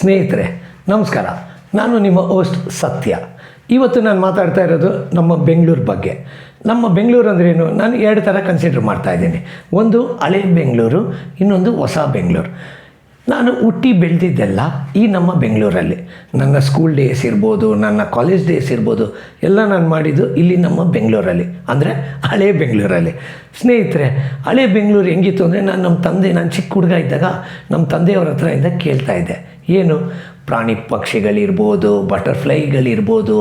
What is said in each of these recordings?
ಸ್ನೇಹಿತರೆ, ನಮಸ್ಕಾರ. ನಾನು ನಿಮ್ಮ ಹೋಸ್ಟ್ ಸತ್ಯ. ಇವತ್ತು ನಾನು ಮಾತಾಡ್ತಾ ಇರೋದು ನಮ್ಮ ಬೆಂಗಳೂರು ಬಗ್ಗೆ. ನಮ್ಮ ಬೆಂಗಳೂರು ಅಂದ್ರೇನು ನಾನು ಎರಡು ಥರ ಕನ್ಸಿಡರ್ ಮಾಡ್ತಾ ಇದ್ದೀನಿ. ಒಂದು ಹಳೆ ಬೆಂಗಳೂರು, ಇನ್ನೊಂದು ಹೊಸ ಬೆಂಗಳೂರು. ನಾನು ಹುಟ್ಟಿ ಬೆಳೆದಿದ್ದೆಲ್ಲ ಈ ನಮ್ಮ ಬೆಂಗಳೂರಲ್ಲಿ. ನನ್ನ ಸ್ಕೂಲ್ ಡೇಸ್ ಇರ್ಬೋದು, ನನ್ನ ಕಾಲೇಜ್ ಡೇಸ್ ಇರ್ಬೋದು, ಎಲ್ಲ ನಾನು ಮಾಡಿದ್ದು ಇಲ್ಲಿ ನಮ್ಮ ಬೆಂಗಳೂರಲ್ಲಿ. ಅಂದರೆ ಹಳೆ ಬೆಂಗಳೂರಲ್ಲಿ. ಸ್ನೇಹಿತರೆ, ಹಳೆ ಬೆಂಗಳೂರು ಹೆಂಗಿತ್ತು ಅಂದರೆ ನಾನು ನಮ್ಮ ತಂದೆ, ನಾನು ಚಿಕ್ಕ ಹುಡುಗ ಇದ್ದಾಗ ನಮ್ಮ ತಂದೆಯವ್ರ ಹತ್ರ ಇಂದ ಕೇಳ್ತಾ ಇದ್ದೆ. ಏನು? ಪ್ರಾಣಿ ಪಕ್ಷಿಗಳಿರ್ಬೋದು, ಬಟರ್ಫ್ಲೈಗಳಿರ್ಬೋದು,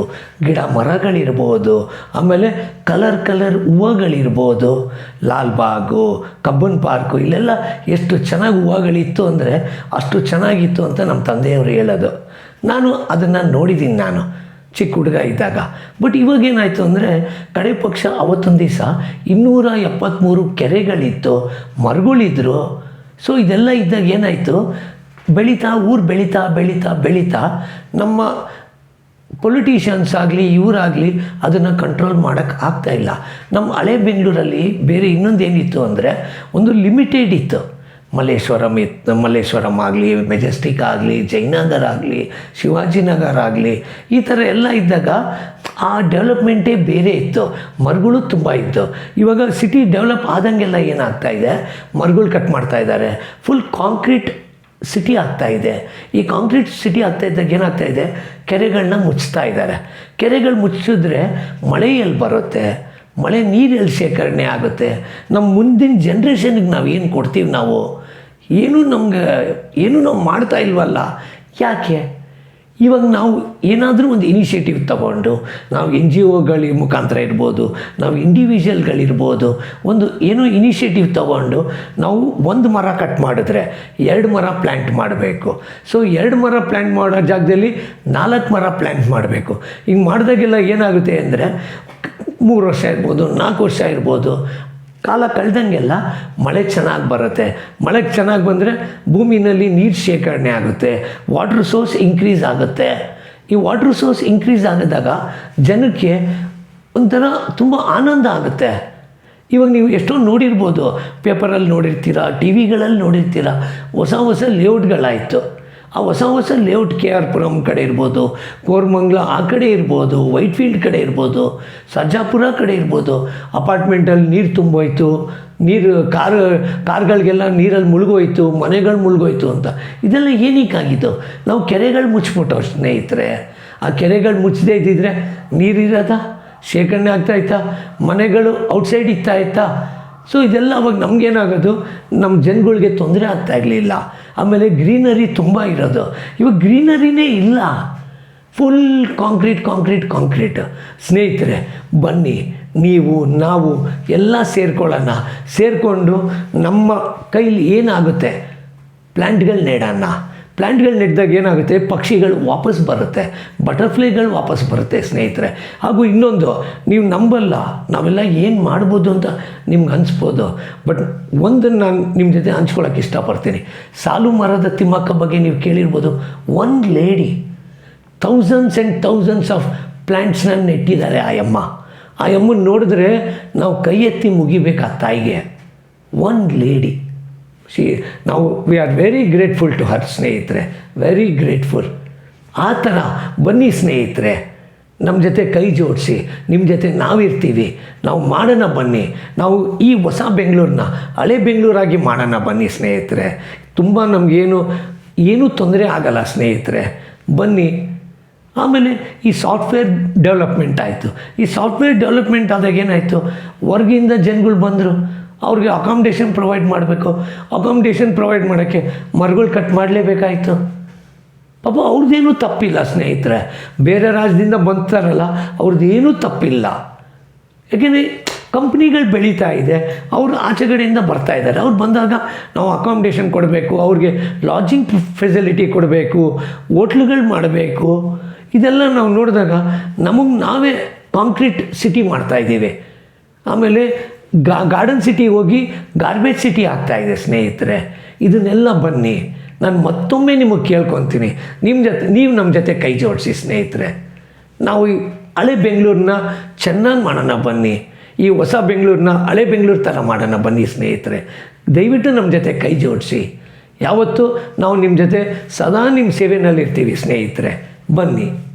ಗಿಡ ಮರಗಳಿರ್ಬೋದು, ಆಮೇಲೆ ಕಲರ್ ಕಲರ್ ಹೂವುಗಳಿರ್ಬೋದು ಲಾಲ್ಬಾಗು ಕಬ್ಬನ್ ಪಾರ್ಕು, ಇಲ್ಲೆಲ್ಲ ಎಷ್ಟು ಚೆನ್ನಾಗಿ ಹೂವುಗಳಿತ್ತು ಅಂದರೆ ಅಷ್ಟು ಚೆನ್ನಾಗಿತ್ತು ಅಂತ ನಮ್ಮ ತಂದೆಯವರು ಹೇಳೋದು. ನಾನು ಅದನ್ನು ನೋಡಿದ್ದೀನಿ ನಾನು, ಚಿಕ್ಕ ಹುಡುಗ ಇದ್ದಾಗ. ಬಟ್ ಇವಾಗೇನಾಯಿತು ಅಂದರೆ ಕಡೆ ಪಕ್ಷ ಅವತ್ತೊಂದು ದಿವಸ ಇನ್ನೂರ ಎಪ್ಪತ್ತ್ಮೂರು ಕೆರೆಗಳಿತ್ತು, ಮರಗಳಿದ್ರು. ಸೊ ಇದೆಲ್ಲ ಇದ್ದಾಗ ಏನಾಯಿತು? ಬೆಳೀತಾ, ಊರು ಬೆಳೀತಾ ಬೆಳೀತಾ ಬೆಳೀತಾ ನಮ್ಮ ಪೊಲಿಟಿಷಿಯನ್ಸ್ ಆಗಲಿ, ಇವರಾಗಲಿ ಅದನ್ನು ಕಂಟ್ರೋಲ್ ಮಾಡೋಕ್ಕೆ ಆಗ್ತಾ ಇಲ್ಲ. ನಮ್ಮ ಹಳೆ ಬೆಂಗಳೂರಲ್ಲಿ ಬೇರೆ ಇನ್ನೊಂದು ಏನಿತ್ತು ಅಂದರೆ ಒಂದು ಲಿಮಿಟೆಡ್ ಇತ್ತು. ಮಲ್ಲೇಶ್ವರಂ ಇತ್ತು ಮಲ್ಲೇಶ್ವರಂ ಆಗಲಿ ಮೆಜೆಸ್ಟಿಕ್ ಆಗಲಿ ಜಯನಗರ್ ಆಗಲಿ, ಶಿವಾಜಿನಗರ್ ಆಗಲಿ, ಈ ಥರ ಎಲ್ಲ ಇದ್ದಾಗ ಆ ಡೆವಲಪ್ಮೆಂಟೇ ಬೇರೆ ಇತ್ತು. ಮರಗಳು ತುಂಬ ಇತ್ತು. ಇವಾಗ ಸಿಟಿ ಡೆವಲಪ್ ಆದಂಗೆಲ್ಲ ಏನಾಗ್ತಾ ಇದೆ? ಮರಗಳು ಕಟ್ ಮಾಡ್ತಾ ಇದ್ದಾರೆ ಫುಲ್ ಕಾಂಕ್ರೀಟ್ ಸಿಟಿ ಆಗ್ತಾ ಇದೆ. ಈ ಕಾಂಕ್ರೀಟ್ ಸಿಟಿ ಆಗ್ತಾ ಇದ್ದಾಗ ಏನಾಗ್ತಾ ಇದೆ? ಕೆರೆಗಳನ್ನ ಮುಚ್ತಾ ಇದ್ದಾರೆ. ಕೆರೆಗಳು ಮುಚ್ಚಿದ್ರೆ ಮಳೆ ಎಲ್ಲಿ ಬರುತ್ತೆ? ಮಳೆ ನೀರು ಎಲ್ಲಿ ಶೇಖರಣೆ ಆಗುತ್ತೆ? ನಮ್ಮ ಮುಂದಿನ ಜನ್ರೇಷನ್ಗೆ ನಾವು ಏನು ಕೊಡ್ತೀವಿ ನಾವು? ಏನೂ ನಮ್ಗೆ, ಏನೂ ನಾವು ಮಾಡ್ತಾ ಇಲ್ವಲ್ಲ? ಯಾಕೆ? ಇವಾಗ ನಾವು ಏನಾದರೂ ಒಂದು ಇನಿಷಿಯೇಟಿವ್ ತಗೊಂಡು ನಾವು ಎನ್ ಜಿ ಒಗಳ ಮುಖಾಂತರ ಇರ್ಬೋದು, ನಾವು ಇಂಡಿವಿಜುವಲ್ಗಳಿರ್ಬೋದು ಒಂದು ಏನೋ ಇನಿಷಿಯೇಟಿವ್ ತಗೊಂಡು ನಾವು ಒಂದು ಮರ ಕಟ್ ಮಾಡಿದ್ರೆ ಎರಡು ಮರ ಪ್ಲ್ಯಾಂಟ್ ಮಾಡಬೇಕು. ಸೊ ಎರಡು ಮರ ಪ್ಲ್ಯಾಂಟ್ ಮಾಡೋ ಜಾಗದಲ್ಲಿ ನಾಲ್ಕು ಮರ ಪ್ಲ್ಯಾಂಟ್ ಮಾಡಬೇಕು. ಹಿಂಗೆ ಮಾಡಿದಾಗೆಲ್ಲ ಏನಾಗುತ್ತೆ ಅಂದರೆ ಮೂರು ವರ್ಷ ಇರ್ಬೋದು, ನಾಲ್ಕು ವರ್ಷ ಇರ್ಬೋದು ಕಾಲ ಕಳೆದಂಗೆಲ್ಲ ಮಳೆ ಚೆನ್ನಾಗಿ ಬರುತ್ತೆ. ಮಳೆ ಚೆನ್ನಾಗಿ ಬಂದರೆ ಭೂಮಿನಲ್ಲಿ ನೀರು ಶೇಖರಣೆ ಆಗುತ್ತೆ. ವಾಟ್ರ್ ಸೋರ್ಸ್ ಇನ್ಕ್ರೀಸ್ ಆಗುತ್ತೆ. ಈ ವಾಟ್ರ್ ಸೋರ್ಸ್ ಇನ್ಕ್ರೀಸ್ ಆಗಿದಾಗ ಜನಕ್ಕೆ ಒಂಥರ ತುಂಬ ಆನಂದ ಆಗುತ್ತೆ. ಇವಾಗ ನೀವು ಎಷ್ಟೋ ನೋಡಿರ್ಬೋದು ಪೇಪರಲ್ಲಿ ನೋಡಿರ್ತೀರ ಟಿ ವಿಗಳಲ್ಲಿ ನೋಡಿರ್ತೀರ, ಹೊಸ ಹೊಸ ಲೇಔಟ್ಗಳಾಯಿತು ಆ ಹೊಸ ಹೊಸ ಲೇಔಟ್ ಕೆ ಆರ್ ಪುರಂ ಕಡೆ ಇರ್ಬೋದು, ಕೋರ್ಮಂಗ್ಲ ಆ ಕಡೆ ಇರ್ಬೋದು ವೈಟ್ ಫೀಲ್ಡ್ ಕಡೆ ಇರ್ಬೋದು, ಸರ್ಜಾಪುರ ಕಡೆ ಇರ್ಬೋದು, ಅಪಾರ್ಟ್ಮೆಂಟಲ್ಲಿ ನೀರು ತುಂಬೋಯ್ತು, ನೀರು ಕಾರ್, ಕಾರ್ಗಳಿಗೆಲ್ಲ ನೀರಲ್ಲಿ ಮುಳುಗೋಯ್ತು, ಮನೆಗಳು ಮುಳುಗೋಯ್ತು ಅಂತ. ಇದೆಲ್ಲ ಏನಕ್ಕಾಗಿತ್ತು ನಾವು ಕೆರೆಗಳು ಮುಚ್ಚಿಬಿಟ್ಟು ಸ್ನೇಹಿತರೆ ಆ ಕೆರೆಗಳು ಮುಚ್ಚದೇ ಇದ್ದಿದ್ರೆ ನೀರಿರೋದ ಶೇಖರಣೆ ಆಗ್ತಾಯಿತ್ತಾ ಮನೆಗಳು ಔಟ್ಸೈಡ್ ಇತ್ತಾ ಇತ್ತಾ? ಸೊ ಇದೆಲ್ಲ ಅವಾಗ ನಮಗೇನಾಗೋದು? ನಮ್ಮ ಜನಗಳಿಗೆ ತೊಂದರೆ ಆಗ್ತಾ ಇರಲಿಲ್ಲ. ಆಮೇಲೆ ಗ್ರೀನರಿ ತುಂಬ ಇರೋದು. ಇವಾಗ ಗ್ರೀನರಿನೇ ಇಲ್ಲ. ಫುಲ್ ಕಾಂಕ್ರೀಟ್ ಕಾಂಕ್ರೀಟ್ ಕಾಂಕ್ರೀಟ್ ಸ್ನೇಹಿತರೆ, ಬನ್ನಿ, ನೀವು, ನಾವು ಎಲ್ಲ ಸೇರ್ಕೊಳ್ಳೋಣ. ಸೇರಿಕೊಂಡು ನಮ್ಮ ಕೈಲಿ ಏನಾಗುತ್ತೆ? ಪ್ಲ್ಯಾಂಟ್ಗಳು ನೆಡೋಣ. ಪ್ಲ್ಯಾಂಟ್ಗಳು ನೆಟ್ಟಿದಾಗ ಏನಾಗುತ್ತೆ? ಪಕ್ಷಿಗಳು ವಾಪಸ್ ಬರುತ್ತೆ. ಬಟರ್ಫ್ಲೈಗಳು ವಾಪಸ್ ಬರುತ್ತೆ ಸ್ನೇಹಿತರೆ. ಹಾಗೂ ಇನ್ನೊಂದು, ನೀವು ನಂಬಲ್ಲ, ನಾವೆಲ್ಲ ಏನು ಮಾಡ್ಬೋದು ಅಂತ ನಿಮ್ಗೆ ಅನಿಸ್ಬೋದು. ಬಟ್ ಒಂದನ್ನು ನಾನು ನಿಮ್ಮ ಜೊತೆ ಹಂಚ್ಕೊಳ್ಳೋಕೆ ಇಷ್ಟಪಡ್ತೀನಿ. ಸಾಲು ಮರದ ತಿಮ್ಮಕ್ಕ ಬಗ್ಗೆ ನೀವು ಕೇಳಿರ್ಬೋದು. ಒಂದು lady, thousands and thousands of ಪ್ಲ್ಯಾಂಟ್ಸ್ನ ನೆಟ್ಟಿದ್ದಾರೆ ಆ ಅಮ್ಮ. ಆ ಅಮ್ಮನ ನೋಡಿದ್ರೆ ನಾವು ಕೈ ಎತ್ತಿ ಮುಗಿಬೇಕು ಆ ತಾಯಿಗೆ? One lady. ಶಿ ನಾವು we are very grateful to her ಸ್ನೇಹಿತರೆ. ವೆರಿ ಗ್ರೇಟ್ಫುಲ್ ಆ ಥರ, ಬನ್ನಿ ಸ್ನೇಹಿತರೆ. ನಮ್ಮ ಜೊತೆ ಕೈ ಜೋಡಿಸಿ ನಿಮ್ಮ ಜೊತೆ ನಾವಿರ್ತೀವಿ. ನಾವು ಮಾಡೋಣ ಬನ್ನಿ. ನಾವು ಈ ಹೊಸ ಬೆಂಗಳೂರನ್ನ ಹಳೆ ಬೆಂಗಳೂರಾಗಿ ಮಾಡೋಣ ಬನ್ನಿ ಸ್ನೇಹಿತರೆ. ತುಂಬ ನಮಗೇನು, ಏನೂ ತೊಂದರೆ ಆಗಲ್ಲ ಸ್ನೇಹಿತರೆ. ಬನ್ನಿ. ಆಮೇಲೆ ಈ ಸಾಫ್ಟ್ವೇರ್ ಡೆವಲಪ್ಮೆಂಟ್ ಆಯಿತು. ಈ ಸಾಫ್ಟ್ವೇರ್ ಡೆವಲಪ್ಮೆಂಟ್ ಆದಾಗ ಏನಾಯಿತು? ಹೊರಗಿಂದ ಜನಗಳು ಬಂದರು. ಅವ್ರಿಗೆ ಅಕಾಮಿಡೇಷನ್ ಪ್ರೊವೈಡ್ ಮಾಡಬೇಕು. ಅಕಾಮಿಡೇಷನ್ ಪ್ರೊವೈಡ್ ಮಾಡೋಕ್ಕೆ ಮರಗಳು ಕಟ್ ಮಾಡಲೇಬೇಕಾಯಿತು. ಪಾಪ ಅವ್ರದ್ದೇನೂ ತಪ್ಪಿಲ್ಲ ಸ್ನೇಹಿತರೆ. ಬೇರೆ ರಾಜ್ಯದಿಂದ ಬಂತಾರಲ್ಲ ಅವ್ರದ್ದೇನೂ ತಪ್ಪಿಲ್ಲ. ಯಾಕೆಂದರೆ ಕಂಪ್ನಿಗಳು ಬೆಳೀತಾ ಇದೆ, ಅವರು ಆಚೆಗಡೆಯಿಂದ ಬರ್ತಾ ಇದ್ದಾರೆ. ಅವ್ರು ಬಂದಾಗ ನಾವು ಅಕಾಮಿಡೇಷನ್ ಕೊಡಬೇಕು, ಅವ್ರಿಗೆ ಲಾಡ್ಜಿಂಗ್ ಫೆಸಿಲಿಟಿ ಕೊಡಬೇಕು, ಹೋಟ್ಲುಗಳು ಮಾಡಬೇಕು. ಇದೆಲ್ಲ ನಾವು ನೋಡಿದಾಗ ನಮಗೆ ನಾವೇ ಕಾಂಕ್ರೀಟ್ ಸಿಟಿ ಮಾಡ್ತಾಯಿದ್ದೀವಿ ಆಮೇಲೆ ಗಾ ಗಾರ್ಡನ್ ಸಿಟಿ ಹೋಗಿ ಗಾರ್ಬೇಜ್ ಸಿಟಿ ಆಗ್ತಾಯಿದೆ ಸ್ನೇಹಿತರೆ. ಇದನ್ನೆಲ್ಲ ಬನ್ನಿ. ನಾನು ಮತ್ತೊಮ್ಮೆ ನಿಮಗೆ ಕೇಳ್ಕೊತೀನಿ. ನಿಮ್ಮ ಜೊತೆ, ನೀವು ನಮ್ಮ ಜೊತೆ ಕೈ ಜೋಡಿಸಿ, ಸ್ನೇಹಿತರೆ. ನಾವು ಈ ಹಳೆ ಬೆಂಗಳೂರನ್ನ ಚೆನ್ನಾಗಿ ಮಾಡೋಣ ಬನ್ನಿ. ಈ ಹೊಸ ಬೆಂಗಳೂರನ್ನ ಹಳೆ ಬೆಂಗಳೂರು ಥರ ಮಾಡೋಣ ಬನ್ನಿ, ಸ್ನೇಹಿತರೆ. ದಯವಿಟ್ಟು ನಮ್ಮ ಜೊತೆ ಕೈ ಜೋಡಿಸಿ. ಯಾವತ್ತೂ ನಾವು ನಿಮ್ಮ ಜೊತೆ ಸದಾ ನಿಮ್ಮ ಸೇವೆಯಲ್ಲಿರ್ತೀವಿ ಸ್ನೇಹಿತರೆ. ಬನ್ನಿ.